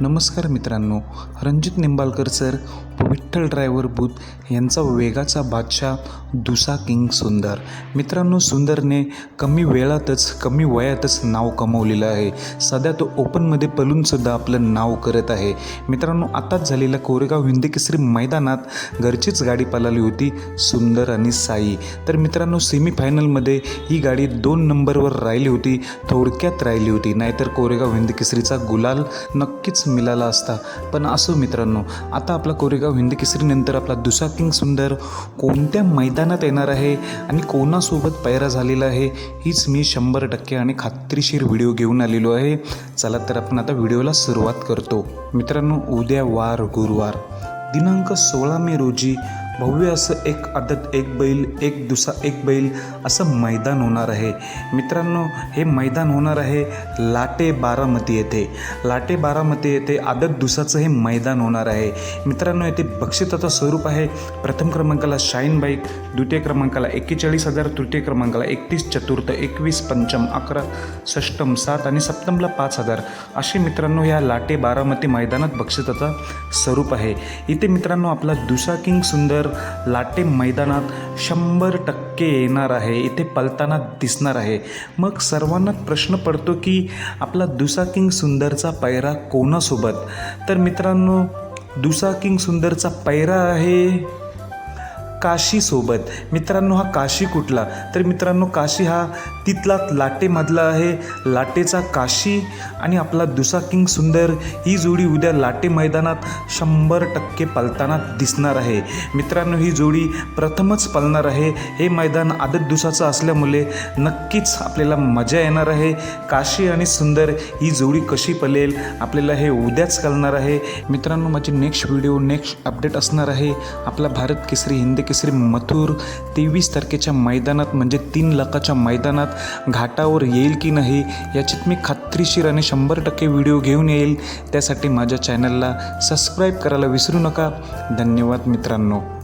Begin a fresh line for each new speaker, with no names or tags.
नमस्कार मित्रांनो Ranjit Nimbalkar sir Vitthal driver booth यांचा वेगाचा बादशाह दुसा किंग सुंदर. मित्रांनो सुंदरने कमी वेळातच कमी वयातच नाव कमवलेलं आहे. सध्या तो ओपनमध्ये पलूनसुद्धा आपलं नाव करत आहे. मित्रांनो आताच झालेल्या कोरेगाव हिंदी केसरी मैदानात घरचीच गाडी पळाली होती सुंदर आणि साई. तर मित्रांनो सेमीफायनलमध्ये ही गाडी दोन नंबरवर राहिली होती थोडक्यात राहिली होती. नाहीतर कोरेगाव हिंदी केसरीचा गुलाल नक्कीच मिळाला असता. पण असो मित्रांनो आता आपला कोरेगाव हिंदी केसरीनंतर आपला दुसा किंग सुंदर कोणत्या मैदानात येणार आहे आणि कोणासोबत पैरा झालेला आहे हीच मी शंभर टक्के आणि खात्रीशीर व्हिडिओ घेऊन आलेलो आहे. चला तर आपण आता व्हिडिओला सुरुवात करतो. मित्रांनो उद्या वार गुरुवार. दिनांक सोळा मे रोजी भव्य असं एक आदत एक बैल एक दुसा एक बैल असं मैदान होणार आहे. मित्रांनो हे मैदान होणार आहे लाटे बारामती येथे. लाटे बारामती येथे आदत दुसाचं हे मैदान होणार आहे. मित्रांनो येथे बक्षिताचं स्वरूप आहे. प्रथम क्रमांकाला शाईन बाईक द्वितीय क्रमांकाला एक्केचाळीस हजार तृतीय क्रमांकाला एकतीस चतुर्थ एकवीस पंचम अकरा षष्टम सात आणि सप्तमला पाच हजार. असे मित्रांनो या लाटे बारामती मैदानात बक्षिताचा स्वरूप आहे. इथे मित्रांनो आपला दुसा किंग सुंदर लाटे मैदानात शंभर टक्के येणार आहे. इथे पलताना दिसणार आहे. मग सर्वांना प्रश्न पडतो की आपला दुसा किंग सुंदरचा पैरा कोणासोबत? तर मित्रांनो दुसा किंग सुंदरचा पैरा आहे काशीसोबत मित्रांनो हा काशी कुठला? तर मित्रांनो काशी हा तिथला लाटेमधला आहे. लाटेचा काशी आणि आपला दुसा किंग सुंदर ही जोडी उद्या लाटे मैदानात शंभर टक्के पलताना दिसणार आहे. मित्रांनो ही जोडी प्रथमच पालणार आहे. हे मैदान आदत दुसाचं असल्यामुळे नक्कीच आपल्याला मजा येणार आहे. काशी आणि सुंदर ही जोडी कशी पलेल आपल्याला हे उद्याच कळणार आहे. मित्रांनो माझी नेक्स्ट व्हिडिओ नेक्स्ट अपडेट असणार आहे. आपला भारत केसरी हिंद केसरी मथुर तेवीस तारखेच्या मैदानात म्हणजे तीन लाखाच्या मैदानात घाटावर येईल की नाही याचीत मी खात्रीशीर आणि शंभर टक्के व्हिडिओ घेऊन येईल. त्यासाठी माझ्या चॅनलला सबस्क्राईब करायला विसरू नका. धन्यवाद मित्रांनो.